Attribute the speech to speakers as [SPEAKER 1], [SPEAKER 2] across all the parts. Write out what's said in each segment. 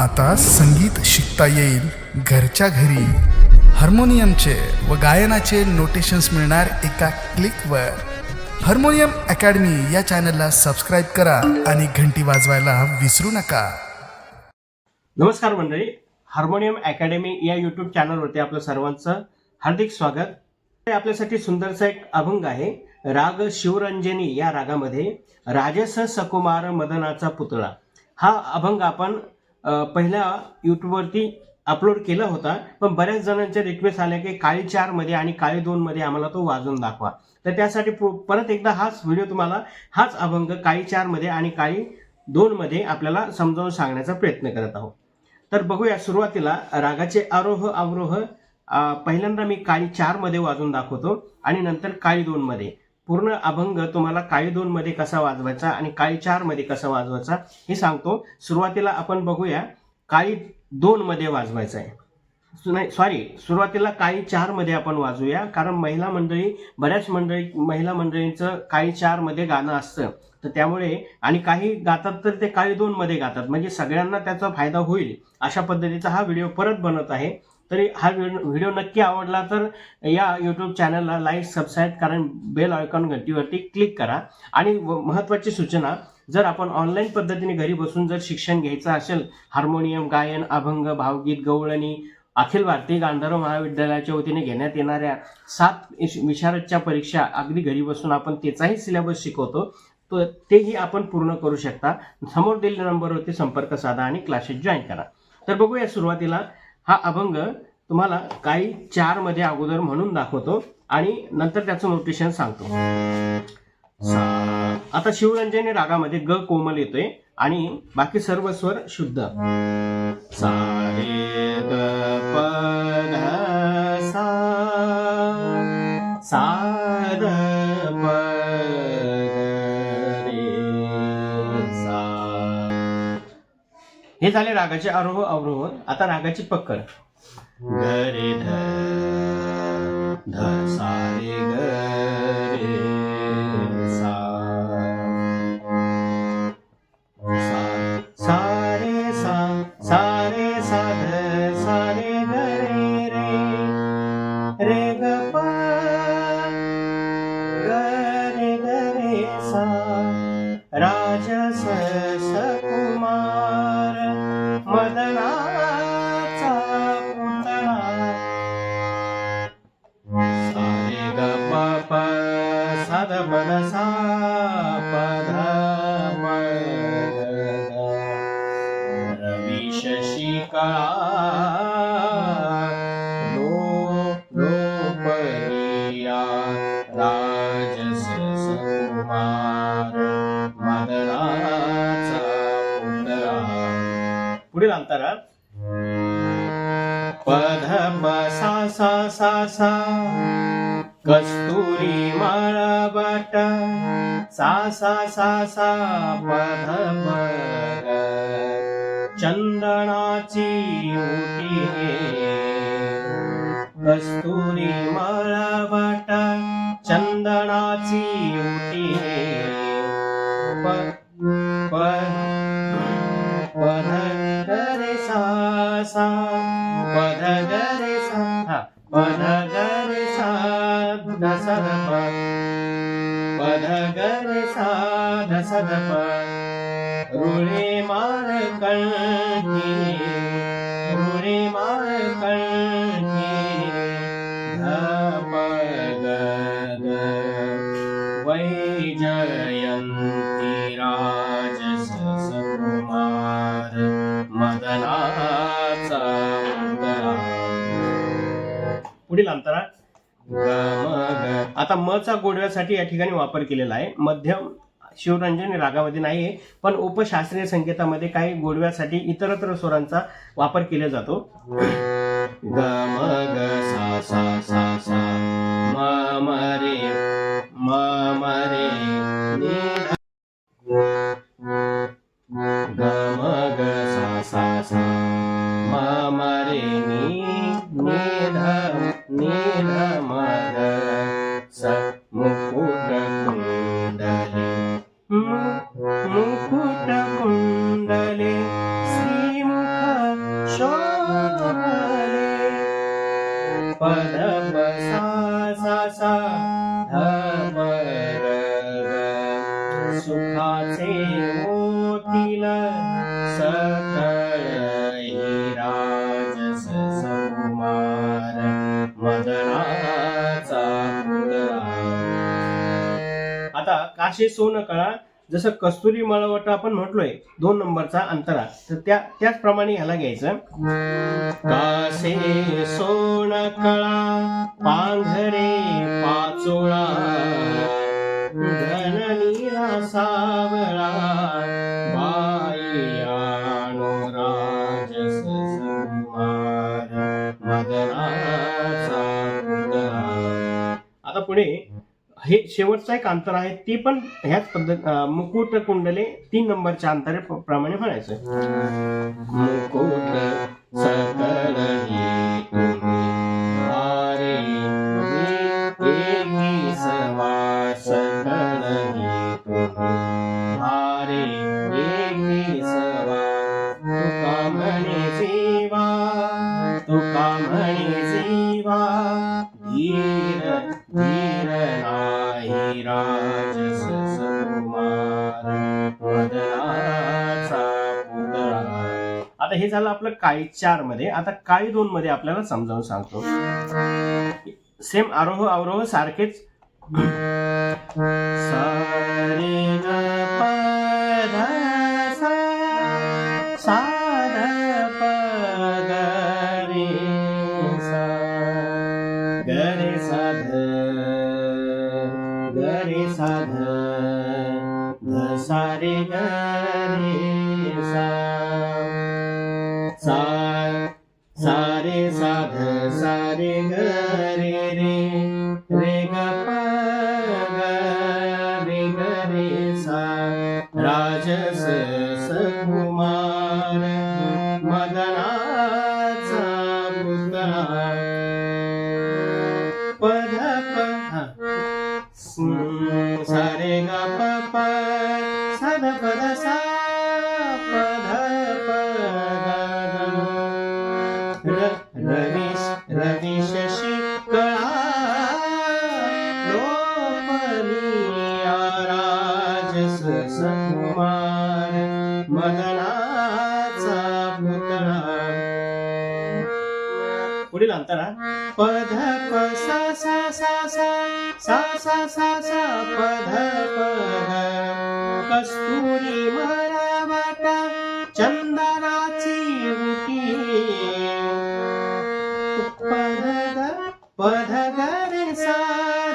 [SPEAKER 1] आता संगीत शिकता येईल घरच्या घरी. हार्मोनियमचे व गायनाचे नोटेशन्स मिळणार एका क्लिकवर हार्मोनियम अकॅडमी या चॅनलला सबस्क्राईब करा आणि घंटी वाजवायला विसरू नका.
[SPEAKER 2] नमस्कार मंडळी. हार्मोनियम अकॅडमी या यूट्यूब चॅनलवरती आपलं सर्वांचं हार्दिक स्वागत. हे आपल्यासाठी सुंदरसा एक अभंग आहे राग शिवरंजनी या रागामध्ये राजस सकुमार मदनाचा पुतळा. हा अभंग आपण पहिल्या यूट्यूबवरती अपलोड केला होता पण बऱ्याच जणांच्या रिक्वेस्ट आल्या की काळी चारमध्ये आणि काळी दोनमध्ये आम्हाला तो वाजून दाखवा. तर त्यासाठी पु- परत एकदा हाच व्हिडिओ तुम्हाला हाच अभंग काळी चारमध्ये आणि काळी दोनमध्ये आपल्याला समजावून सांगण्याचा प्रयत्न करत आहोत. तर बघूया सुरुवातीला रागाचे आरोह अवरोह पहिल्यांदा मी काळी चारमध्ये वाजून दाखवतो आणि नंतर काळी दोनमध्ये पूर्ण अभंग तुम्हाला काळी दोन मध्ये कसा वाजवायचा आणि काळी चारमध्ये कसा वाजवायचा हे सांगतो. सुरुवातीला आपण बघूया काळी दोन मध्ये वाजवायचं आहे सु- नाही सॉरी सुरुवातीला काळी चारमध्ये आपण वाजूया कारण महिला मंडळी बऱ्याच मंडळी महिला मंडळींचं काळी चारमध्ये गाणं असतं. तर त्यामुळे आणि काही गातात तर ते काळी दोन मध्ये गातात म्हणजे सगळ्यांना त्याचा फायदा होईल अशा पद्धतीचा हा व्हिडिओ परत बनत आहे. तरी हा व्हिडिओ नक्की आवडला तर या यूट्यूब चॅनलला लाईक सबस्क्राईब कारण बेल आयकॉन घंटीवरती क्लिक करा. आणि व- महत्त्वाची सूचना जर आपण ऑनलाईन पद्धतीने घरी बसून जर शिक्षण घ्यायचं असेल हार्मोनियम गायन अभंग भावगीत गवळणी अखिल भारतीय गांधर्व महाविद्यालयाच्या वतीने घेण्यात येणाऱ्या सात विशारदच्या परीक्षा अगदी घरी बसून आपण त्याचाही सिलेबस शिकवतो तर तेही आपण पूर्ण करू शकता. समोर दिलेल्या नंबरवरती संपर्क साधा आणि क्लासेस जॉईन करा. तर बघूया सुरुवातीला हा अभंग तुम्हाला काही चारमध्ये अगोदर म्हणून दाखवतो आणि नंतर त्याचं नोटेशन सांगतो. आता शिवरंजनी रागामध्ये ग कोमल येतोय आणि बाकी सर्व स्वर शुद्ध. सा रे ग सा हे झाले रागाचे आरोह अवरोह. आता रागाची पक्कड धरे ध ध सा ग रे पुढील अंतरा पध प सा सा सा सा कस्तुरी माळाबाट सा सा सा सा पध चंदनाची उटी कस्तुरी माळाबाट चंदनाची उटी सा पध गरे सा हा पध गरे सा दस ध प पध गरे सा दस ध प रुळे मार कंठी रुळे मार कंठी ध प ग ग वै जयन्ती आता म चा गोडव्यासाठी या ठिकाणी वापर केलेला आहे. मध्यम शिवरंजन रागामध्ये नाही आहे पण उपशास्त्रीय संगीतामध्ये काही गोडव्यासाठी इतरत्र स्वरांचा वापर केला जातो. ग म ग सा सा सा सा. म म रे म म रे. ग म ग सा सा सा. म म रे सुखाचे मोतील सकळ राजस मदनाचा आता काशे सोन कळा जसं कस्तुरी मळवट आपण म्हटलोय दोन नंबरचा अंतरा. तर त्या त्याचप्रमाणे ह्याला घ्यायचं. कासे सोन कळा पांघरे पाचोळा सावळा आता पुढे हे शेवटचा एक अंतर आहे ती पण ह्याच पद्धत मुकुट कुंडले तीन नंबरच्या अंतरे प्रमाणे म्हणायचं. मुकुट आपलं काळी चारमध्ये आता काळी दोन मध्ये आपल्याला समजावून सांगतो. सेम आरोह अवरोह सारखेच सारे ग ध सा सा से सकुमार मदनाचा पुतळा पद सारे गा प सद पद सा पद रवीश रवी पुढील प ध प सा सा सा सा सा सा सा सा ध प ग कस्तुरी मरावटा चंदनाची उटी पध ग पध ग रे सा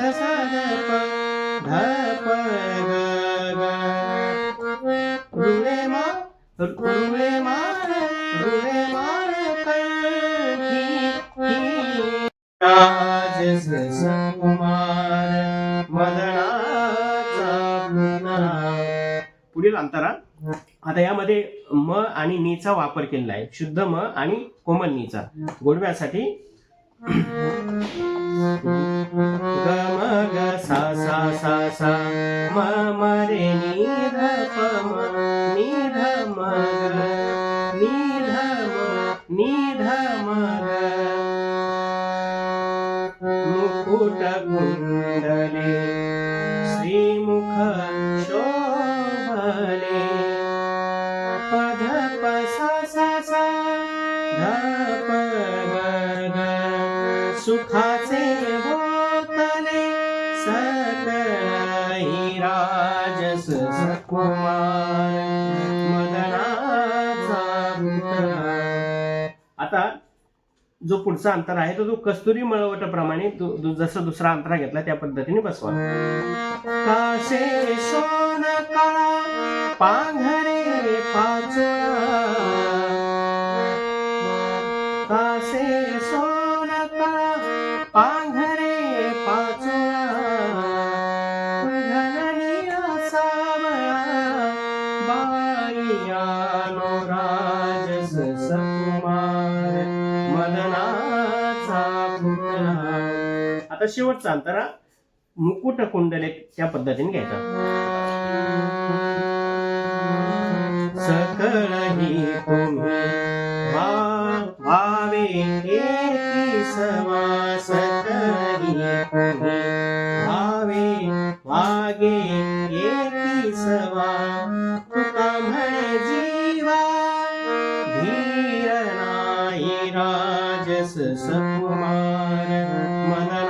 [SPEAKER 2] ध सा ध प ध प ग ग रुळे मा रुळे मा रुळे मा कंठी राजस मदनाचा पुढील अंतरा आता यामध्ये म आणि नीचा वापर केलेला आहे. शुद्ध म आणि कोमल नीचा. गोडव्यासाठी आता जो पुढचा अंतर आहे तो कस्तुरी मळवट प्रमाणे जसं दुसरा अंतरा घेतला त्या पद्धतीने बसवा. काशे सोन काळा पांघरे पाच आता शेवटचा अंतरा मुकुट कुंडले त्या पद्धतीने घ्यायचा. सकळही तुम्ही वा- व्हावे एकी सवास भावे वागे एकी सवा तुका म्हणे जीवा धीर नाही राजस सकुमार. मनन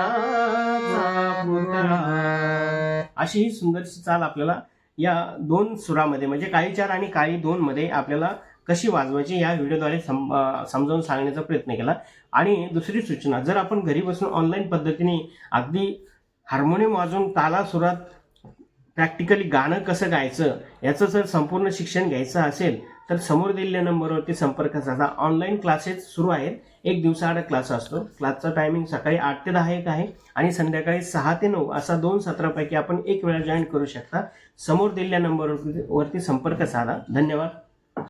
[SPEAKER 2] अशी ही सुंदरशी चाल आपल्याला या दोन सुरामध्ये म्हणजे काही चार आणि काही दोन मध्ये आपल्याला कशी वाजवायची या व्हिडिओद्वारे सम समजावून सांगण्याचा प्रयत्न केला. आणि दुसरी सूचना जर आपण घरी बसून ऑनलाईन पद्धतीने अगदी हार्मोनियम वाजवून ताला सुरात प्रॅक्टिकली गाणं कसं गायचं याचं जर संपूर्ण शिक्षण घ्यायचं असेल तर समोर दिलेल्या नंबरवरती संपर्क साधा. ऑनलाईन क्लासेस सुरू आहेत. एक दिवसाआड क्लास असतो. क्लासचा टायमिंग सकाळी आठ ते दहा एक आहे आणि संध्याकाळी सहा ते नऊ असा दोन सत्रापैकी आपण एक वेळा जॉईन करू शकता. समोर दिलेल्या नंबरवरती वरती संपर्क साधा. धन्यवाद.